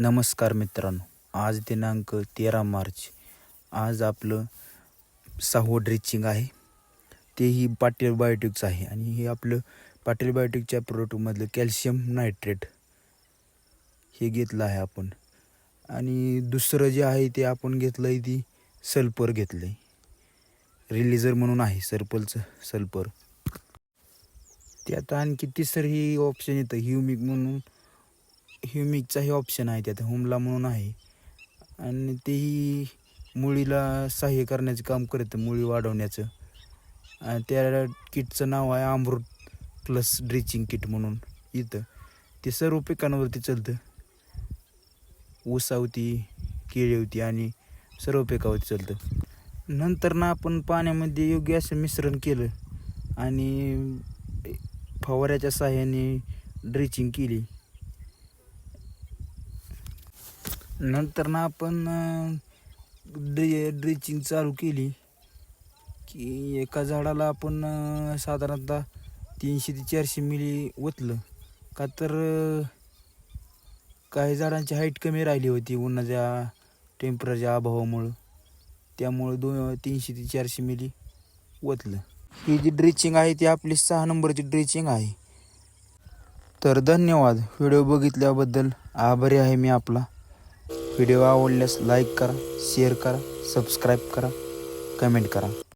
नमस्कार मित्रांनो आज दिनांक तेरा मार्च. आज आपलं सहावं ड्रिचिंग आहे. तेही पाटील बायोटिकचं आहे आणि हे आपलं पाटील बायोटिकच्या प्रोडक्टमधलं कॅल्शियम नायट्रेट हे घेतलं आहे आपण. आणि दुसरं जे आहे ते आपण घेतलं आहे ती सल्फर घेतलं आहे रिलीजर म्हणून आहे सर्पलचं सल्फर आता आणखी तिसरं ही ऑप्शन येतं ह्युमिक म्हणून. ह्युमिकचाही ऑप्शन आहे त्यात हुमला म्हणून आहे. आणि तेही मुळीला सहाय्य करण्याचं काम करतं मुळी वाढवण्याचं. आणि त्या किटचं नाव आहे अमृत प्लस ड्रिचिंग किट म्हणून इथं. ते सर्व पिकांवरती चालतं. ऊसावती केळीवती आणि सर्व पिकावरती चालतं. नंतर ना आपण पाण्यामध्ये योग्य असं मिश्रण केलं आणि फवाऱ्याच्या सहाय्याने ड्रिचिंग केली. नंतर ना आपण ड्रे ड्रेचिंग चालू केली की एका झाडाला आपण साधारणतः तीनशे ते चारशे मिली ओतलं. का तर काही झाडांची हाईट कमी राहिली होती उन्हाच्या टेम्परेचरच्या अभावामुळं. त्यामुळं दोन तीनशे ते चारशे मिली ओतलं. ही जी ड्रेचिंग आहे ती आपली सहा नंबरची ड्रेचिंग आहे. तर धन्यवाद. व्हिडिओ बघितल्याबद्दल आभारी आहे मी आपला. व्हिडिओ आवडल्यास लाईक करा शेअर करा सबस्क्राईब करा कमेंट करा.